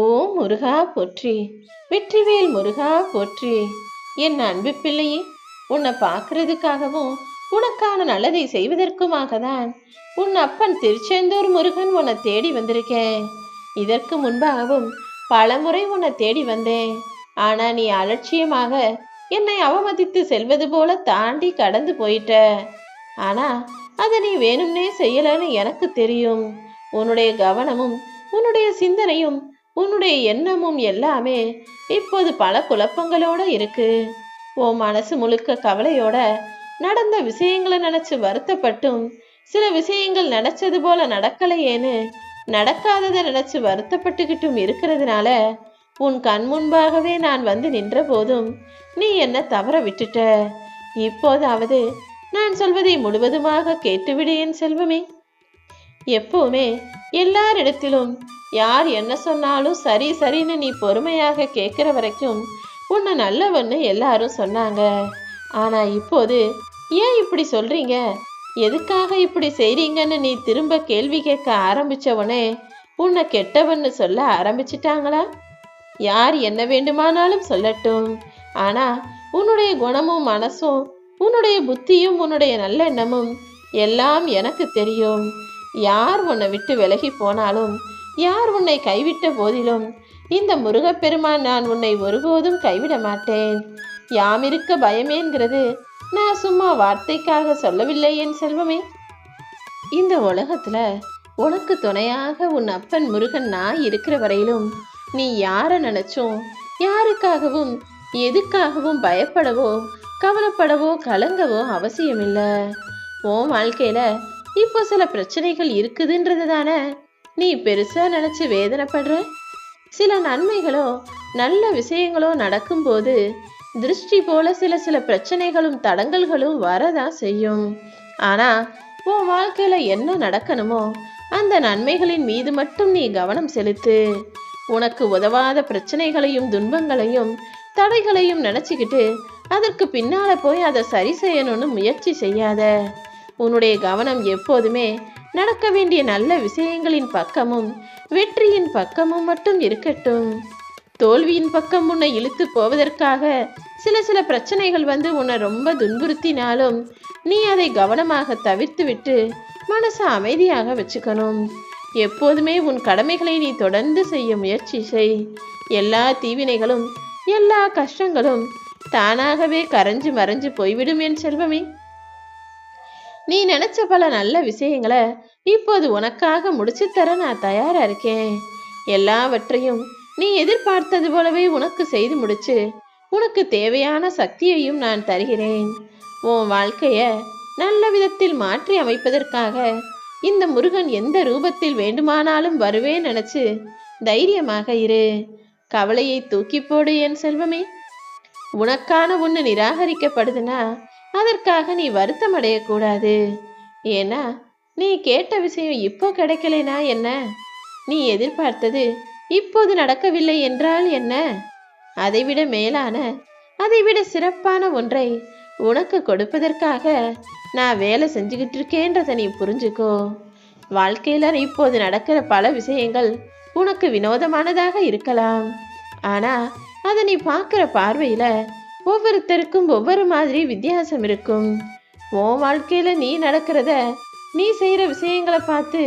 ஓ முருகா போற்றி வெற்றிவேல் முருகா போற்றி. என் அன்பு பிள்ளையே உன்னை பார்க்கறதுக்காகவும் உனக்கான நல்லதை செய்வதற்குமாக தான் உன் அப்பன் திருச்செந்தூர் முருகன் உன்னை தேடி வந்திருக்கேன். இதற்கு முன்பாகவும் பலமுறை உன்னை தேடி வந்தேன். ஆனா நீ அலட்சியமாக என்னை அவமதித்து செல்வது போல தாண்டி கடந்து போயிட்ட. ஆனா அதை நீ வேணும்னே செய்யலன்னு எனக்கு தெரியும். உன்னுடைய கவனமும் உன்னுடைய சிந்தனையும் உன்னுடைய எண்ணமும் எல்லாமே இப்போது பல குழப்பங்களோட இருக்கு. உன் மனசு முழுக்க கவலையோட நடந்த விஷயங்களை நினைச்சு வருத்தப்பட்டும் சில விஷயங்கள் நினைச்சது போல நடக்கலையேன்னு நடக்காததை நினைச்சு வருத்தப்பட்டுக்கிட்டும் இருக்கிறதுனால உன் கண் முன்பாகவே நான் வந்து நின்ற போதும் நீ என்ன தவற விட்டுட்ட. இப்போதாவது நான் சொல்வதை முழுவதுமாக கேட்டுவிடு என் செல்வமே. எப்பவுமே எல்லாரிடத்திலும் யார் என்ன சொன்னாலும் சரி சரின்னு நீ பொறுமையாக கேட்குற வரைக்கும் உன்னை நல்லவன்னு எல்லாரும் சொன்னாங்க. ஆனா இப்போது ஏன் இப்படி சொல்றீங்க? எதுக்காக இப்படி செய்றீங்கன்னு நீ திரும்ப கேள்வி கேட்க ஆரம்பிச்சவனே உன்னை கெட்டவன்னு சொல்ல ஆரம்பிச்சிட்டாங்களா? யார் என்ன வேண்டுமானாலும் சொல்லட்டும். ஆனா உன்னுடைய குணமும் மனசும் உன்னுடைய புத்தியும் உன்னுடைய நல்லெண்ணமும் எல்லாம் எனக்கு தெரியும். யார் உன்னை விட்டு விலகி போனாலும் யார் உன்னை கைவிட்ட போதிலும் இந்த முருகப்பெருமான் நான் உன்னை ஒருபோதும் கைவிட மாட்டேன். யாமிருக்க பயமேங்கிறது நான் சும்மா வார்த்தைக்காக சொல்லவில்லை என் செல்வமே. இந்த உலகத்துல உனக்கு துணையாக உன் அப்பன் முருகன் நான் இருக்கிற வரையிலும் நீ யாரை நினைச்சும் யாருக்காகவும் எதுக்காகவும் பயப்படவோ கவலைப்படவோ கலங்கவோ அவசியமில்லை. உன் வாழ்க்கையில இப்போ சில பிரச்சனைகள் இருக்குதுன்றது தானே? நீ பெருசா நினைச்சு வேதனைப்படுற? சில நன்மைகளோ நல்ல விஷயங்களோ நடக்கும்போது திருஷ்டி போல சில சில பிரச்சனைகளும் தடங்கல்களும் வரதான் செய்யும். ஆனா உன் வாழ்க்கையில என்ன நடக்கணுமோ அந்த நன்மைகளின் மீது மட்டும் நீ கவனம் செலுத்து. உனக்கு உதவாத பிரச்சனைகளையும் துன்பங்களையும் தடைகளையும் நினைச்சுக்கிட்டு அதற்கு பின்னால போய் அதை சரி செய்யணும்னு முயற்சி செய்யாத. உன்னுடைய கவனம் எப்போதுமே நடக்க வேண்டிய நல்ல விஷயங்களின் பக்கமும் வெற்றியின் பக்கமும் மட்டும் இருக்கட்டும். தோல்வியின் பக்கம் உன்னை இழுத்து போவதற்காக சில சில பிரச்சனைகள் வந்து உன்னை ரொம்ப துன்புறுத்தினாலும் நீ அதை கவனமாக தவிர்த்து விட்டு மனசை அமைதியாக வச்சுக்கணும். எப்போதுமே உன் கடமைகளை நீ தொடர்ந்து செய்ய முயற்சி செய். எல்லா தீவினைகளும் எல்லா கஷ்டங்களும் தானாகவே கரைஞ்சு மறைஞ்சு போய்விடும் என் செல்வமே. நீ நினைச்ச பல நல்ல விஷயங்களை இப்போது உனக்காக முடிச்சு தர நான் தயாரா இருக்கேன். எல்லாவற்றையும் நீ எதிர்பார்த்தது போலவே உனக்கு செய்து முடிச்சு உனக்கு தேவையான சக்தியையும் நான் தருகிறேன். உன் வாழ்க்கைய நல்ல விதத்தில் மாற்றி அமைப்பதற்காக இந்த முருகன் எந்த ரூபத்தில் வேண்டுமானாலும் வருவேன் நினைச்சு தைரியமாக இரு. கவலையை தூக்கி போடு என் செல்வமே. உனக்கான ஒன்று நிராகரிக்கப்படுதுன்னா அதற்காக நீ வருத்தம் அடையக்கூடாது ஏன்னா நீ கேட்ட விஷயம் இப்போ கிடைக்கலைனா என்ன? நீ எதிர்பார்த்தது இப்போது நடக்கவில்லை என்றால் என்ன? அதைவிட மேலான அதைவிட சிறப்பான ஒன்றை உனக்கு கொடுப்பதற்காக நான் வேலை செஞ்சுக்கிட்டு இருக்கேன்றதை நீ புரிஞ்சுக்கோ. வாழ்க்கையில் இப்போது நடக்கிற பல விஷயங்கள் உனக்கு வினோதமானதாக இருக்கலாம். ஆனால் அதை நீ பார்க்குற பார்வையில் ஒவ்வொருத்தருக்கும் ஒவ்வொரு மாதிரி வித்தியாசம் இருக்கும். உன் வாழ்க்கையில நீ நடக்கிறத நீ செய்கிற விஷயங்களை பார்த்து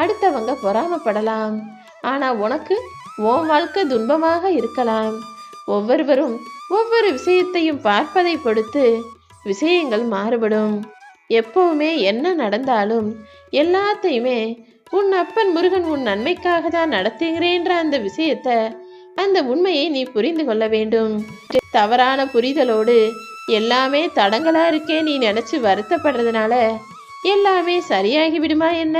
அடுத்தவங்க பொறாமப்படலாம். ஆனால் உனக்கு உன் வாழ்க்கை துன்பமாக இருக்கலாம். ஒவ்வொருவரும் ஒவ்வொரு விஷயத்தையும் பார்ப்பதை பொறுத்து விஷயங்கள் மாறுபடும். எப்பவுமே என்ன நடந்தாலும் எல்லாத்தையுமே உன் அப்பன் முருகன் உன் நன்மைக்காக தான் நடத்துகிறேன்ற அந்த விஷயத்தை அந்த உண்மையை நீ புரிந்து கொள்ள வேண்டும். தவறான புரிதலோடு எல்லாமே தடங்களா இருக்கே நீ நினைச்சு வருத்தப்படுறதுனால எல்லாமே சரியாகி விடுமா என்ன?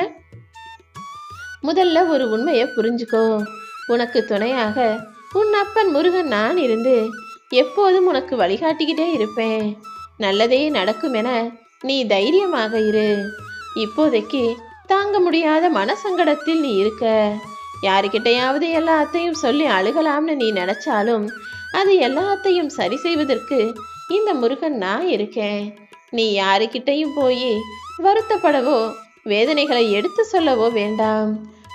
முதல்ல ஒரு உண்மையை புரிஞ்சுக்கோ. உனக்கு துணையாக உன் அப்பன் முருகன் நான் இருந்து எப்போதும் உனக்கு வழிகாட்டிக்கிட்டே இருப்பேன். நல்லதே நடக்கும் என நீ தைரியமாக இரு. இப்போதைக்கு தாங்க முடியாத மனசங்கடத்தில் நீ இருக்க. யாருக்கிட்டையாவது எல்லாத்தையும் சொல்லி அழுகலாம்னு நீ நினைச்சாலும் அது எல்லாத்தையும் சரி செய்வதற்கு இந்த முருகன் நான் இருக்கேன். நீ யாருக்கிட்டையும் போய் வருத்தப்படவோ வேதனைகளை எடுத்து சொல்லவோ வேண்டாம்.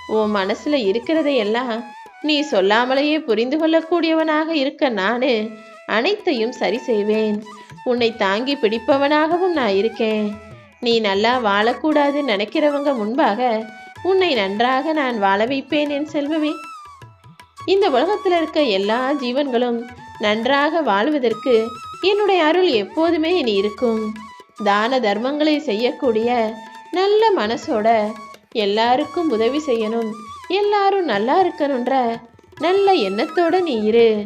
உன் மனசுல இருக்கிறதையெல்லாம் நீ சொல்லாமலேயே புரிந்து கொள்ளக்கூடியவனாக இருக்க நானு அனைத்தையும் சரி செய்வேன். உன்னை தாங்கி பிடிப்பவனாகவும் நான் இருக்கேன். நீ நல்லா வாழக்கூடாதுன்னு நினைக்கிறவங்க முன்பாக உன்னை நன்றாக நான் வாழ வைப்பேன் என் செல்வமே. இந்த உலகத்தில் இருக்க எல்லா ஜீவன்களும் நன்றாக வாழ்வதற்கு என்னுடைய அருள் எப்போதுமே இனி இருக்கும். தான தர்மங்களை செய்யக்கூடிய நல்ல மனசோட எல்லாருக்கும் உதவி செய்யணும். எல்லாரும் நல்லா இருக்கணுன்ற நல்ல எண்ணத்தோட நீ இரு.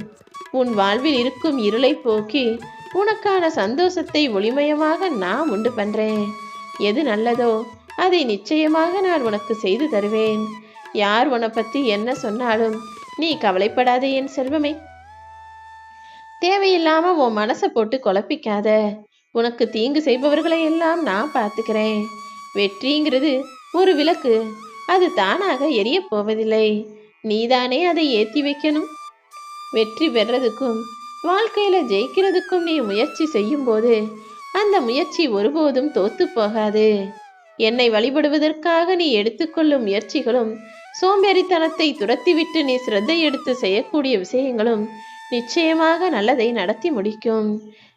உன் வாழ்வில் இருக்கும் இருளை போக்கி உனக்கான சந்தோஷத்தை ஒளிமயமாக நான் உண்டு பண்றேன். எது நல்லதோ அதை நிச்சயமாக நான் உனக்கு செய்து தருவேன். யார் உன்னை பத்தி என்ன சொன்னாலும் நீ கவலைப்படாதே என் செல்வமே. தேவையில்லாம உன் மனசை போட்டு குழப்பிக்காத. உனக்கு தீங்கு செய்பவர்களை எல்லாம் நான் பார்த்துக்கிறேன். வெற்றிங்கிறது ஒரு விளக்கு. அது தானாக எரியப் போவதில்லை. நீதானே அதை ஏத்தி வைக்கணும். வெற்றி பெறதுக்கும் வாழ்க்கையில ஜெயிக்கிறதுக்கும் நீ முயற்சி செய்யும் போது அந்த முயற்சி ஒருபோதும் தோத்து போகாது. என்னை வழிபடுவதற்காக நீ எடுத்துக்கொள்ளும் முயற்சிகளும் சோம்பேறித்தனத்தை துரத்திவிட்டு நீ சிரத்தை எடுத்து செய்யக்கூடிய விஷயங்களும் நிச்சயமாக நல்லதை நடத்தி முடிக்கும்.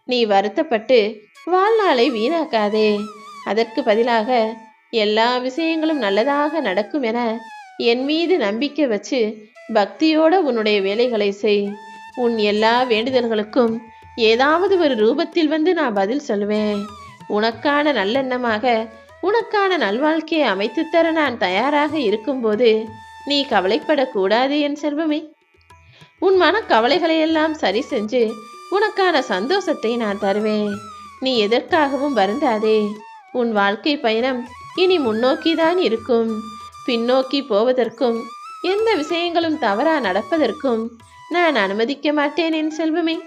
நீ வருத்தப்பட்டு வாழ்நாளை வீணாக்காதே. அதற்கு பதிலாக எல்லா விஷயங்களும் நல்லதாக நடக்கும் என என் மீது நம்பிக்கை வச்சு பக்தியோட உன்னுடைய வேலைகளை செய். உன் எல்லா வேண்டுதல்களுக்கும் ஏதாவது ஒரு ரூபத்தில் வந்து நான் பதில் சொல்லுவேன் உனக்கான நல்லெண்ணமாக உனக்கான நல்வாழ்க்கையை அமைத்து தர நான் தயாராக இருக்கும்போது நீ கவலைப்படக்கூடாது என் செல்வமே. உன் மன கவலைகளையெல்லாம் சரி செஞ்சு உனக்கான சந்தோஷத்தை நான் தருவேன். நீ எதற்காகவும் வருந்தாதே. உன் வாழ்க்கை பயணம் இனி முன்னோக்கிதான் இருக்கும். பின்னோக்கி போவதற்கும் எந்த விஷயங்களும் தவறா நடப்பதற்கும் நான் அனுமதிக்க மாட்டேன் என் செல்வமே.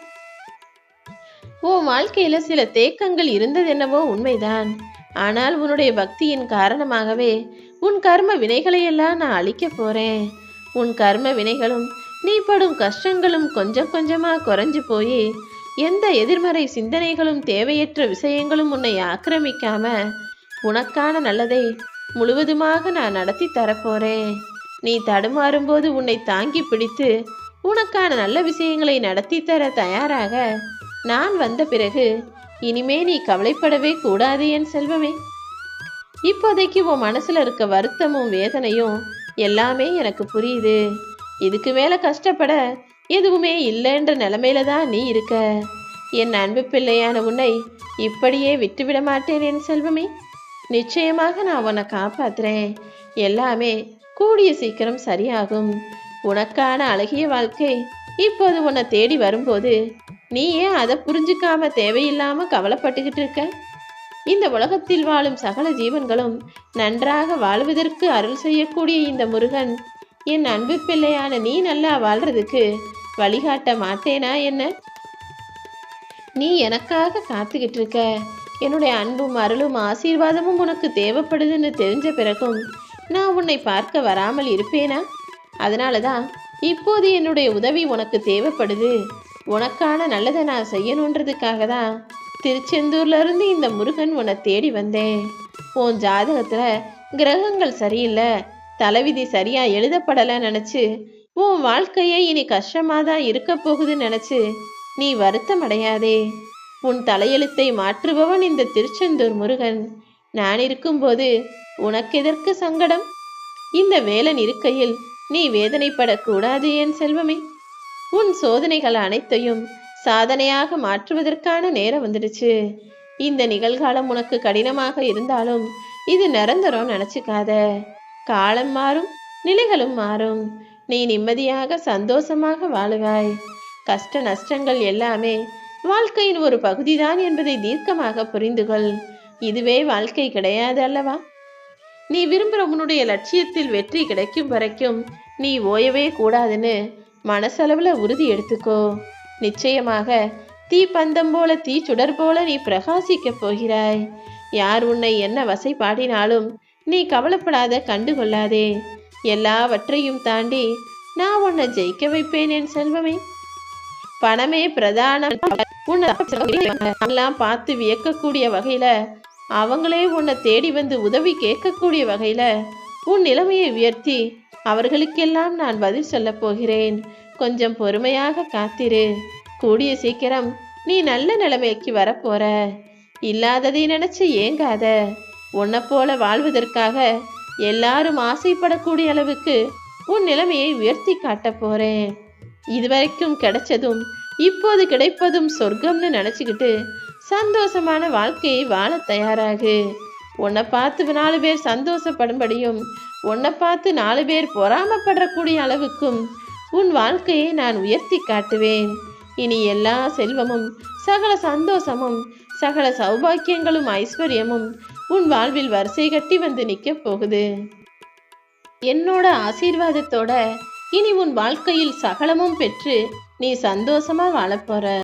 உன் வாழ்க்கையில சில தேக்கங்கள் இருந்ததென்னவோ உண்மைதான். ஆனால் உன்னுடைய பக்தியின் காரணமாகவே உன் கர்ம வினைகளையெல்லாம் நான் அழிக்க போறேன். உன் கர்ம வினைகளும் நீ படும் கஷ்டங்களும் கொஞ்சம் கொஞ்சமா குறைஞ்சு போய் எந்த எதிர்மறை சிந்தனைகளும் தேவையற்ற விஷயங்களும் உன்னை ஆக்கிரமிக்காம உனக்கான நல்லதை முழுவதுமாக நான் நடத்தி தரப்போறேன் நீ தடுமாறும்போது உன்னை தாங்கி பிடித்து உனக்கான நல்ல விஷயங்களை நடத்தி தர தயாராக நான் வந்த பிறகு இனிமே நீ கவலைப்படவே கூடாது என் செல்வமே. இப்போதைக்கு உன் மனசுல இருக்க வருத்தமும் வேதனையும் எல்லாமே எனக்கு புரியுது. இதுக்கு மேல கஷ்டப்பட எதுவுமே இல்லைன்ற நிலைமையில தான் நீ இருக்க. என் அன்பு பிள்ளையான உன்னை இப்படியே விட்டுவிட மாட்டேன் என் செல்வமே. நிச்சயமாக நான் உன்னை காப்பாத்துறேன். எல்லாமே கூடிய சீக்கிரம் சரியாகும். உனக்கான அழகிய வாழ்க்கை இப்போது உன்னை தேடி வரும்போது நீ ஏன் அதை புரிஞ்சுக்காம தேவையில்லாம கவலைப்பட்டுக்கிட்டு இருக்க? இந்த உலகத்தில் வாழும் சகல ஜீவன்களும் நன்றாக வாழ்வதற்கு அருள் செய்யக்கூடிய இந்த முருகன் என் அன்பு பிள்ளையான நீ நல்லா வாழ்றதுக்கு வழிகாட்ட மாட்டேனா என்ன? நீ எனக்காக காத்துக்கிட்டு இருக்க. என்னுடைய அன்பும் அருளும் ஆசீர்வாதமும் உனக்கு தேவைப்படுதுன்னு தெரிஞ்ச பிறகும் நான் உன்னை பார்க்க வராமல் இருப்பேனா? அதனால தான் இப்போது என்னுடைய உதவி உனக்கு தேவைப்படுது. உனக்கான நல்லதை நான் செய்யணுன்றதுக்காக தான் திருச்செந்தூர்லேருந்து இந்த முருகன் உன்னை தேடி வந்தேன். உன் ஜாதகத்தில் கிரகங்கள் சரியில்லை தலைவிதி சரியாக எழுதப்படலை நினச்சி உன் வாழ்க்கையே இனி கஷ்டமாக தான் இருக்க போகுதுன்னு நினச்சி நீ வருத்தம் அடையாதே. உன் தலையெழுத்தை மாற்றுபவன் இந்த திருச்செந்தூர் முருகன். நான் இருக்கும்போது உனக்கு எதற்கு சங்கடம்? இந்த வேலன் இருக்கையில் நீ வேதனைப்படக்கூடாது என் செல்வமே. உன் சோதனைகள் அனைத்தையும் சாதனையாக மாற்றுவதற்கான நேரம் வந்துடுச்சு. இந்த நிகழ்காலம் உனக்கு கடினமாக இருந்தாலும் இது நிரந்தரம் நினைச்சுக்காத. காலம் மாறும் நிலைகளும் மாறும். நீ நிம்மதியாக சந்தோஷமாக வாழுவாய். கஷ்ட நஷ்டங்கள் எல்லாமே வாழ்க்கையின் ஒரு பகுதிதான் என்பதை தீர்க்கமாக புரிந்துகொள். இதுவே வாழ்க்கை கிடையாது அல்லவா? நீ விரும்புகிற உன்னுடைய லட்சியத்தில் வெற்றி கிடைக்கும் வரைக்கும் நீ ஓயவே கூடாதுன்னு மனசளவுல உறுதி எடுத்துக்கோ. நிச்சயமாக தீ பந்தம் போல தீ சுடர் போல நீ பிரகாசிக்க போகிறாய். யார் உன்னை என்ன வசை பாடினாலும் நீ கவலைப்படாத கண்டுகொள்ளாதே. எல்லாவற்றையும் தாண்டி நான் உன்னை ஜெயிக்க வைப்பேன் என் செல்வமே. பணமே பிரதானம். எல்லாம் பார்த்து வியக்கக்கூடிய வகையில அவங்களே உன்னை தேடி வந்து உதவி கேட்கக்கூடிய வகையில உன் நிலைமையை உயர்த்தி அவர்களுக்கெல்லாம் நான் பதில் சொல்லப் போகிறேன். கொஞ்சம் பொறுமையாக காத்திரு. கூடிய சீக்கிரம் நீ நல்ல நிலைமைக்கு வரப்போற. இல்லாததை நினைச்சு ஏங்காத. உன்னை போல வாழ்வதற்காக எல்லாரும் ஆசைப்படக்கூடிய அளவுக்கு உன் நிலைமையை உயர்த்தி காட்டப் போறேன். இதுவரைக்கும் கிடைச்சதும் இப்போது கிடைப்பதும் சொர்க்கம்னு நினச்சிக்கிட்டு சந்தோஷமான வாழ்க்கையை வாழ தயாராகு. உன்னை பார்த்து நாலு பேர் சந்தோஷப்படும்படியும் உன்னை பார்த்து நாலு பேர் பொறாமப்படக்கூடிய அளவுக்கும் உன் வாழ்க்கையை நான் உயர்த்தி காட்டுவேன். இனி எல்லா செல்வமும் சகல சந்தோஷமும் சகல சௌபாக்கியங்களும் ஐஸ்வர்யமும் உன் வாழ்வில் வரிசை கட்டி வந்து நிற்கப் போகுது. என்னோட ஆசீர்வாதத்தோட இனி உன் வாழ்க்கையில் சகலமும் பெற்று நீ சந்தோஷமா வாழப் போற.